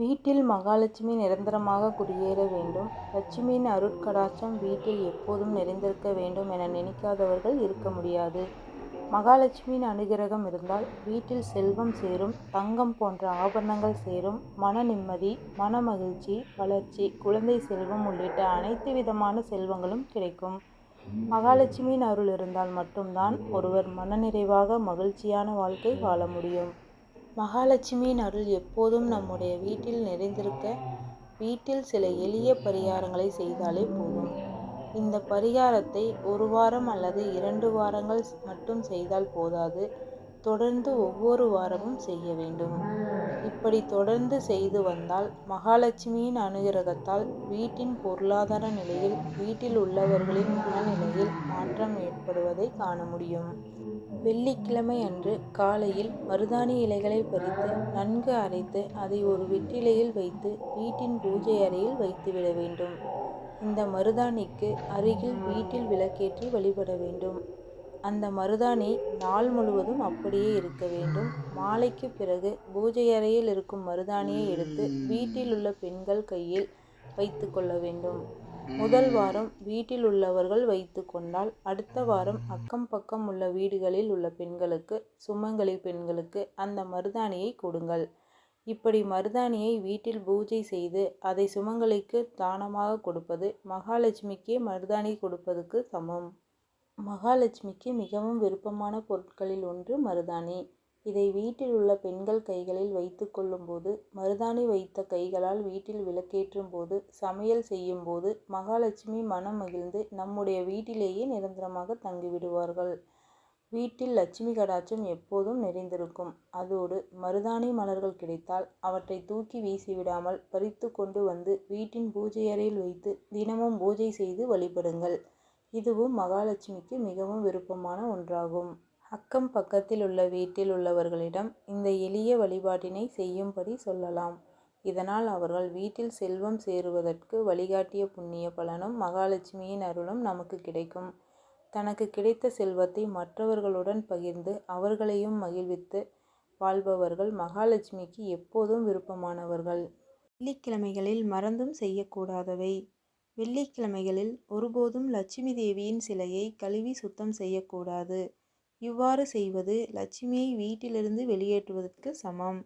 வீட்டில் மகாலட்சுமி நிரந்தரமாக குடியேற வேண்டும். லட்சுமியின் அருட்கடாட்சம் வீட்டில் எப்போதும் நிறைந்திருக்க வேண்டும் என நினைக்காதவர்கள் இருக்க முடியாது. மகாலட்சுமியின் அனுகிரகம் இருந்தால் வீட்டில் செல்வம் சேரும் தங்கம் போன்ற ஆபரணங்கள் சேரும் மன நிம்மதி மன மகிழ்ச்சி வளர்ச்சி குழந்தை செல்வம் உள்ளிட்ட அனைத்து விதமான செல்வங்களும் கிடைக்கும். மகாலட்சுமியின் அருள் இருந்தால் மட்டும்தான் ஒருவர் மனநிறைவாக மகிழ்ச்சியான வாழ்க்கை வாழ முடியும். மகாலட்சுமியின் அருள் எப்போதும் நம்முடைய வீட்டில் நிறைந்திருக்க வீட்டில் சில எளிய பரிகாரங்களை செய்தாலே போதும். இந்த பரிகாரத்தை ஒரு வாரம் அல்லது இரண்டு வாரங்கள் மட்டும் செய்தால் போதாது. தொடர்ந்து ஒவ்வொரு வாரமும் செய்ய வேண்டும். இப்படி தொடர்ந்து செய்து வந்தால் மகாலட்சுமியின் அனுகிரகத்தால் வீட்டின் பொருளாதார நிலையில் வீட்டில் உள்ளவர்களின் மனநிலையில் மாற்றம் ஏற்படுவதை காண முடியும். வெள்ளிக்கிழமை அன்று காலையில் மருதாணி இலைகளை பறித்து நன்கு அரைத்து அதை ஒரு வெற்றிலையில் வைத்து வீட்டின் பூஜை அறையில் வைத்துவிட வேண்டும். இந்த மருதாணிக்கு அருகில் வீட்டில் விளக்கேற்றி வழிபட வேண்டும். அந்த மருதாணி நாள் முழுவதும் அப்படியே இருக்க வேண்டும். மாலைக்கு பிறகு பூஜை அறையில் இருக்கும் மருதாணியை எடுத்து வீட்டில் உள்ள பெண்கள் கையில் வைத்து கொள்ள வேண்டும். முதல் வாரம் வீட்டில் உள்ளவர்கள் வைத்து கொண்டால் அடுத்த வாரம் அக்கம் பக்கம் உள்ள வீடுகளில் உள்ள பெண்களுக்கு சுமங்கலி பெண்களுக்கு அந்த மருதாணியை கொடுங்கள். இப்படி மருதாணியை வீட்டில் பூஜை செய்து அதை சுமங்கலிக்கு தானமாக கொடுப்பது மகாலட்சுமிக்கே மருதாணி கொடுப்பதுக்கு சமம். மகாலட்சுமிக்கு மிகவும் விருப்பமான பொருட்களில் ஒன்று மருதாணி. இதை வீட்டில் உள்ள பெண்கள் கைகளில் வைத்து கொள்ளும்போது மருதாணி வைத்த கைகளால் வீட்டில் விளக்கேற்றும் போது சமையல் செய்யும் போது மகாலட்சுமி மனம் மகிழ்ந்து நம்முடைய வீட்டிலேயே நிரந்தரமாக தங்கிவிடுவார்கள். வீட்டில் லட்சுமி கடாட்சம் எப்போதும் நிறைந்திருக்கும். அதோடு மருதாணி மலர்கள் கிடைத்தால் அவற்றை தூக்கி வீசிவிடாமல் பறித்து கொண்டு வந்து வீட்டின் பூஜை அறையில் வைத்து தினமும் பூஜை செய்து வழிபடுங்கள். இதுவும் மகாலட்சுமிக்கு மிகவும் விருப்பமான ஒன்றாகும். அக்கம் பக்கத்தில் உள்ள வீட்டில் உள்ளவர்களிடம் இந்த எளிய வழிபாட்டினை செய்யும்படி சொல்லலாம். இதனால் அவர்கள் வீட்டில் செல்வம் சேருவதற்கு வழிகாட்டிய புண்ணிய பலனும் மகாலட்சுமியின் அருளும் நமக்கு கிடைக்கும். தனக்கு கிடைத்த செல்வத்தை மற்றவர்களுடன் பகிர்ந்து அவர்களையும் மகிழ்வித்து வாழ்பவர்கள் மகாலட்சுமிக்கு எப்போதும் விருப்பமானவர்கள். வெள்ளிக்கிழமைகளில் மறந்தும் செய்யக்கூடாதவை. வெள்ளிக்கிழமைகளில் ஒருபோதும் லட்சுமி தேவியின் சிலையை கழுவி சுத்தம் செய்யக்கூடாது. இவ்வாறு செய்வது லட்சுமியை வீட்டிலிருந்து வெளியேற்றுவதற்கு சமம்.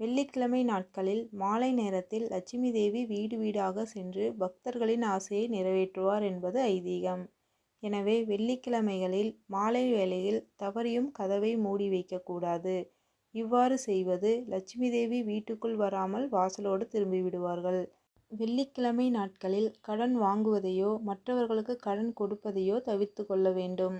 வெள்ளிக்கிழமை நாட்களில் மாலை நேரத்தில் லட்சுமி தேவி வீடு வீடாக சென்று பக்தர்களின் ஆசையை நிறைவேற்றுவார் என்பது ஐதீகம். எனவே வெள்ளிக்கிழமைகளில் மாலை வேளையில் தவறியும் கதவை மூடி வைக்கக்கூடாது. இவ்வாறு செய்வது லட்சுமி தேவி வீட்டுக்குள் வராமல் வாசலோடு திரும்பி விடுவார்கள். வெள்ளிக்கிழமை நாட்களில் கடன் வாங்குவதையோ மற்றவர்களுக்கு கடன் கொடுப்பதையோ தவிர்த்து கொள்ள வேண்டும்.